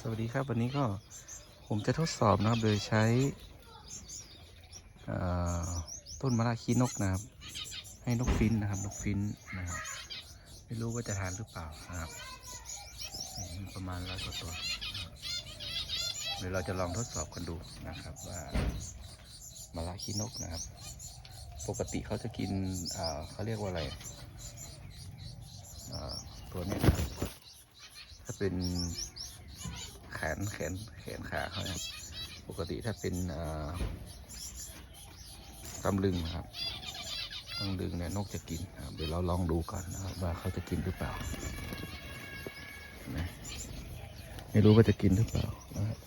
สวัสดีครับวันนี้ก็ผมจะทดสอบนะครับโดยใช้ต้นมะระขี้นกนะครับ ให้นกฟินนะครับ นกฟินนะครับ ไม่รู้ว่าจะทานหรือเปล่านะครับประมาณร้อยกว่าตัวเดี๋ยวเราจะลองทดสอบกันดูนะครับว่ามะระขี้นกนะครับ ปกติเขาจะกินเขาเรียกว่าอะไรตัวนี้ถ้าเป็น แขนแขนแขนขาเขาเนี่ยปกติถ้าเป็นตำลึงนะครับตำลึงเนี่ยนกจะกินนะเดี๋ยวเราลองดูก่อนนะครับว่าเขาจะกินหรือเปล่านะไม่รู้ว่าจะกินหรือเปล่านะครับ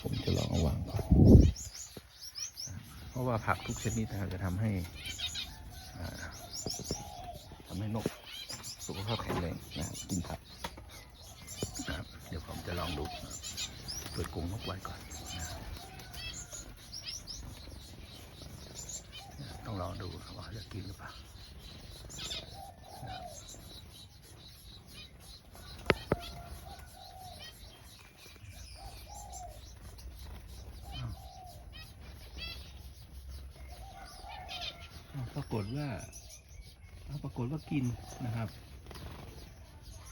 ผมจะลองเอาวางก่อนเพราะว่าผักทุกชนิดนะครับจะทำให้อ่าทำให้นกสุขภาพแข็งแรงนะกินผัก องดู เปิดกรงนกไว้ก่อน ต้องลองดูว่าจะกินหรือเปล่าปรากฏว่าปรากฏว่ากินนะครับ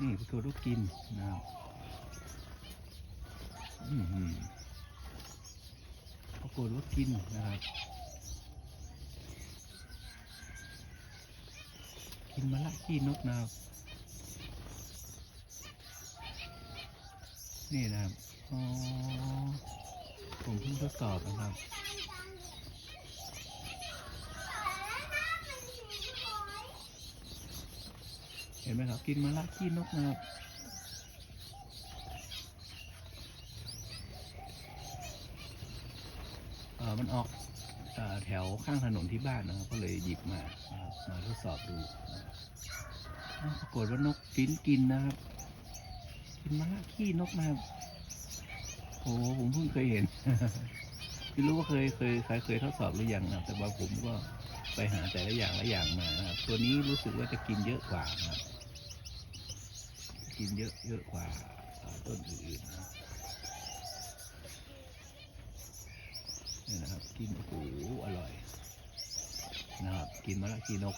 นี่ปรากฏว่ากินนะครับ ปรากฏว่ากินนะครับ กินมะละขี้นกนะครับ นี่นะครับอ๋อผมเพิ่งทดสอบนะครับเห็นไหมครับ กินมะละขี้นกนะครับ เออ มันออกอแถวข้างถนนที่บ้านนะครับก็เลยหยิบมานะครับมาทดสอบดูปรากฏว่านกฟินกินนะครับกินมะละขี้นกนะครับโอ้ผมเพิ่งเคยเห็นไม่รู้ว่าเคยเคยใครเคยทดสอบหรือยังนะครับแต่ว่าผมก็ไปหาแต่ละอย่างละอย่างมานะครับตัวนี้รู้สึกว่าจะกินเยอะกว่านะครับกินเยอะเยอะกว่าต้นอื่นๆนะครับ นี่นะครับ กินโอ้โหอร่อยนะครับกินมะละกีนก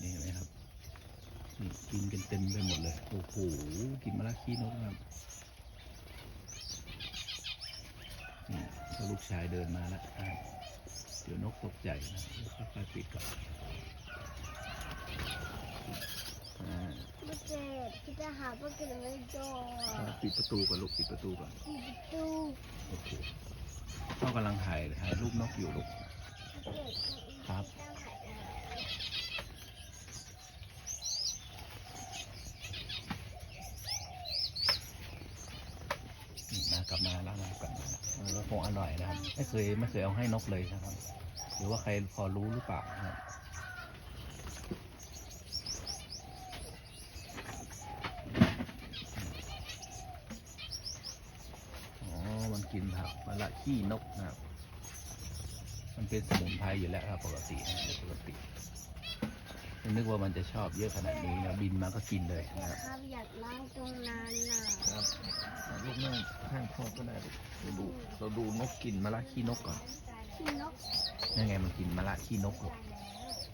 นี่เห็นไหมครับนี่กินกันเต็มไปหมดเลยโอ้โหกินมะละกีนกนะครับนี่ลูกชายเดินมาแล้วเดี๋ยวนกตกใจนะค่อยๆปิดก่อนาไม่เจ็บพี่จะหาว่ากินไม่จออ่าปิดประตูก่อนลูกปิดประตูก่อนปิดประตูโอเคพ่อกำลังถ่ายถ่ายรูปนกอยู่ลูกครับนี่มากลับมาแล้วมากลับมาเออคงอร่อยนะครับไม่เคยไม่เคยเอาให้นกเลยนะครับ หรือว่าใครพอรู้หรือเปล่านะครับอ๋อ มัน กินผักมะละขี้นกนะครับมันเป็นสมุนไพรอยู่แล้วครับปกตินะปกติไม่นึกว่ามันจะชอบเยอะขนาดนี้นะบินมาก็กินเลยนะนะครับครับอยากล้างตรงนั้นน่ะครับลูกนั่งข้างพ่อก็ได้ลูกเราดูเราดูนกกินมะละขี้นกก่อนขี้นกยังไงมันกินมะละขี้นกลูก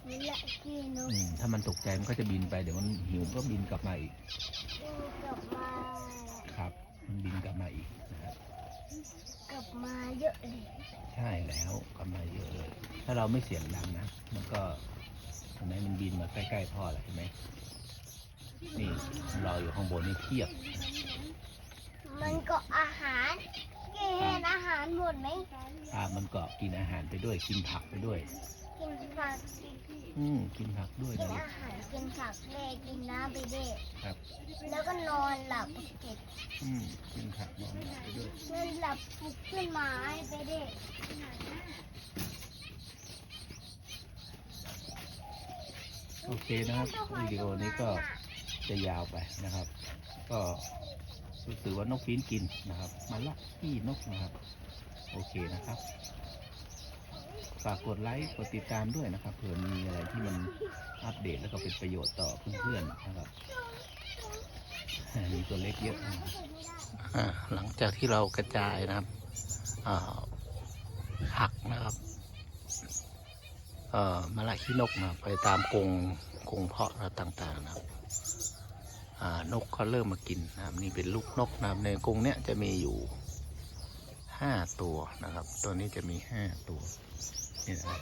นี่แหละขี้นกอืมถ้ามันตกใจมันก็จะบินไปเดี๋ยวมันหิวก็บินกลับมาอีกดูกลับมาครับ มันบินกลับมาอีกนะครับ กลับมาเยอะเลยใช่แล้วกลับมาเยอะเลย ถ้าเราไม่เสียงดังนะ มันก็เห็นไหมมันบินมาใกล้ๆพ่อแหละเห็นไหมนี่เรออยู่ข้างบนนี่เทียบ มันก็อาหารกินอาหารหมดไหมอ่ามันก็กินอาหารไปด้วยกินผักไปด้วย กินผักอืมกินผักด้วยกินนะลูกอาหารกินผักเล่กินน้ำไปเด้ครับ แล้วก็นอนหลับเก็บอืมกินผักนอนหลับไปด้วยเงินหลับปลุกขึ้นมาให้ไปเด้โอเคนะครับวิดีโอนี้ก็จะยาวไปนะครับ ก็รู้สึกว่านกฟินกินนะครับมาละที่นกนะครับ โอเคนะครับ ฝากกดไลค์กดติดตามด้วยนะครับเผื่อมีอะไรที่มันอัปเดตแล้วก็เป็นประโยชน์ต่อเพื่อนๆนะครับมีตัวเล็กเยอะหลังจากที่เรากระจายนะครับอ่าผักนะครับมะละขี้นกนะไปตามกรงกรงเพาะต่างๆนะครับนกเขาเริ่มมากินนะครับนี่เป็นลูกนกนะครับในกรงเนี้ยจะมีอยู่ห้าตัวนะครับ ตัวนี้จะมีห้าตัว นี่นะครับ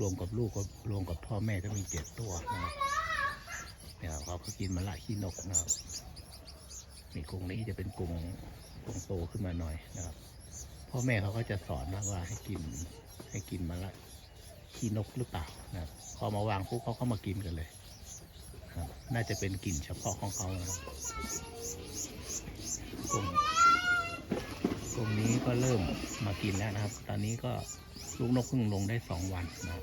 รวมกับลูกก็รวมกับพ่อแม่ก็มีเจ็ดตัวนะครับเนี่ยครับเขาก็กินมะละขี้นกนะครับนี่กรงนี้จะเป็นกรงกรงโตขึ้นมาหน่อยนะครับ พ่อแม่เขาก็จะสอนว่าให้กินให้กินมาละขี้นกหรือเปล่านะครับพอมาวางปุ๊บเขาก็มากินกันเลยครับน่าจะเป็นกลิ่นเฉพาะของเขานะครับกรงกรงนี้ก็เริ่มมากินแล้วนะครับ ตอนนี้ก็ ลูกนกเพิ่งลงได้สองวันนะ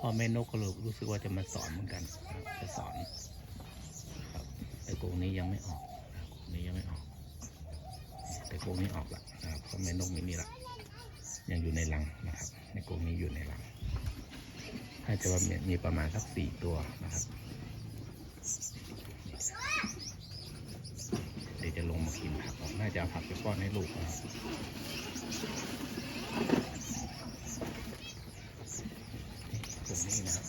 พ่อแม่นกก็รู้สึกว่าจะมาสอนเหมือนกันจะสอนแต่กรงนี้ยังไม่ออกกรงนี้ยังไม่ออก แต่กรงนี้ออกละนะครับพราะแม่นกมินี่ละยังอยู่ในรังนะครับ ในกรงนี้อยู่ในรังถ้าจะว่ามีมีประมาณสักสี่ตัวนะครับ เดี๋ยวจะลงมากินผักออกน่าจะเอาผักไปป้อนให้ลูกนะครับกรงนี้นะครับ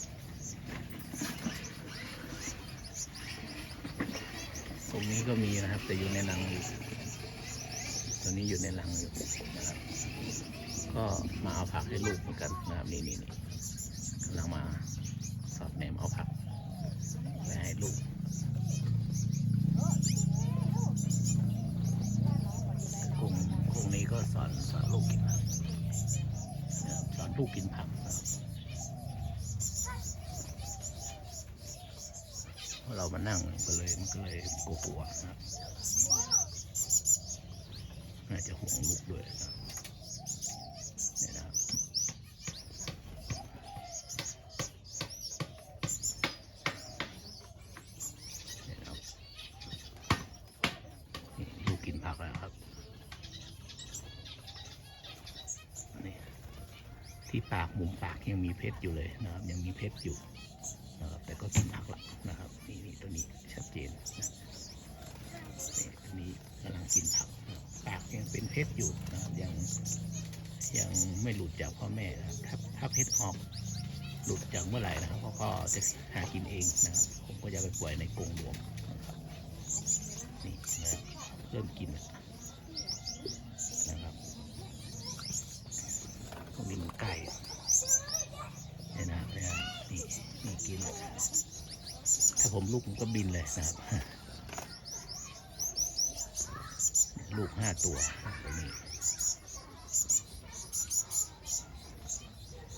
กรง นี้ก็มีนะครับ แต่อยู่ในรังอยู่ตัวนี้อยู่ในรังอยู่นะครับ ก็มาเอาผักให้ลูกเหมือนกันนะครับนี่นี่นี่กำลังมาสอดแนมเอาผักไปให้ลูกกลุ่มกลุ่มนี้ก็สอนสอนลูกกินผักนะสอนลูกกินผักนะครับ เรามานั่งก็เลยมันก็เลยกลัวๆนะครับน่าจะห่วงลูกด้วยนะเนี่ยนะครับเนี่ยนะครับนี่ลูกกินผักแล้วครับนี่ที่ปากมุมปากยังมีเพชรอยู่เลยนะครับ ยังมีเพชรอยู่ นะครับแต่ก็กินผักละนะครับนี่นี่ตัวนี้ชัดเจนนะนี่ตัวนี้กำลังกินผักปากยังเป็นเพชรอยู่นะครับยังยังไม่หลุดจากพ่อแม่นะครับถ้าถ้าเพชรออกหลุดจากเมื่อไหร่นะครับเขาก็จะหากินเองนะครับ ผมก็จะไปปล่อยในกรงรวมนะครับนี่นะเริ่มกินแล้วนะครับพวกนี้มันไก่เนี่ยนะเนี่ยนะนี่นี่กินแล้ว ถ้าผมลูกผมก็บินเลยนะครับ ลูกห้าตัวตัวนี้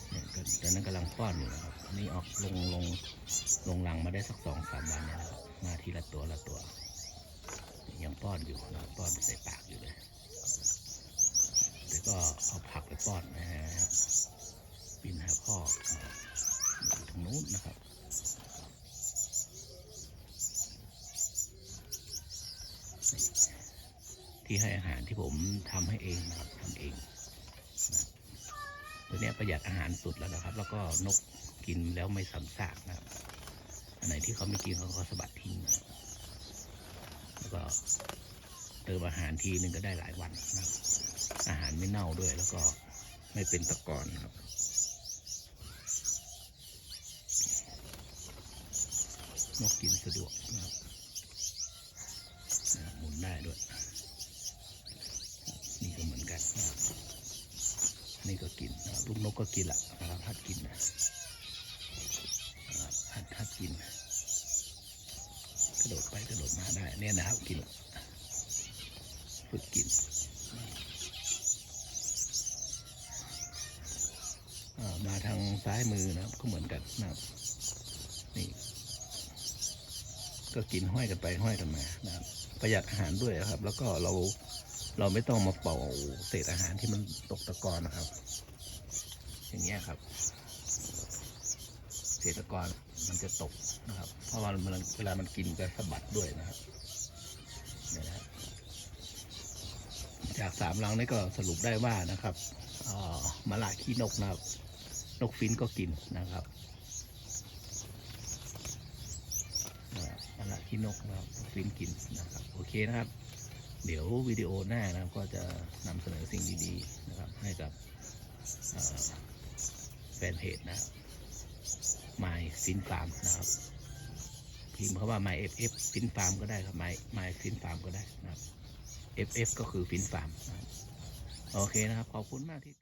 เนี่ยตอนนั้นกำลังป้อนอยู่นะครับ นี่ออกลงลงลงรังมาได้สักสองสามวันนะครับ มาทีละตัวละตัว ยังป้อนอยู่นะป้อนใส่ปากอยู่เลยแต่ก็เอาผักไปป้อนนะฮะบินหาพ่ออยู่ทางนู้นนะครับ ที่ให้อาหารที่ผมทำให้เองนะครับทำเองนะตัวนี้ประหยัดอาหารสุดแล้วนะครับ แล้วก็นกกินแล้วไม่ซ้ำซากนะครับอันไหนที่เขาไม่กินเขาก็สะบัดทิ้งนะแล้วก็เติมอาหารทีหนึ่งก็ได้หลายวันนะครับอาหารไม่เน่าด้วย แล้วก็ไม่เป็นตะกอนนะครับ นกกินสะดวกนะครับหมุนได้ด้วย นี่ก็เหมือนกันนะนี่ก็กินนะลูกนกก็กินละนะครับหัดกินนะหัดหัดกิน กระโดดไปกระโดดมาได้เนี่ยนะครับกินฝึกกินมาทางซ้ายมือนะครับก็เหมือนกันนะครับนี่ ก็กินห้อยกันไปห้อยกันมานะครับประหยัดอาหารด้วยนะครับ แล้วก็เราเราไม่ต้องมาเป่าเศษอาหารที่มันตกตะกอนนะครับ อย่างเงี้ยครับ เศษตะกอนมันจะตกนะครับ เพราะว่ามันเวลามันกินจะสะบัดด้วยนะครับนี่นะจากสามลังนี้ก็สรุปได้ว่านะครับอ่อมะละขี้นกนะครับ นกฟินก็กินนะครับ อ่ามะละขี้นกนะครับฟินกินนะครับโอเคนะครับ เดี๋ยววิดีโอหน้านะครับก็จะนำเสนอสิ่งดีๆนะครับให้กับแฟนเพจนะครับ My Fin Farm นะครับพิมพ์เขาว่า My FF Fin Farm ก็ได้ครับ My My Fin Farm ก็ได้นะครับ FF ก็คือ Fin Farm นะครับโอเคนะครับขอบคุณมากที่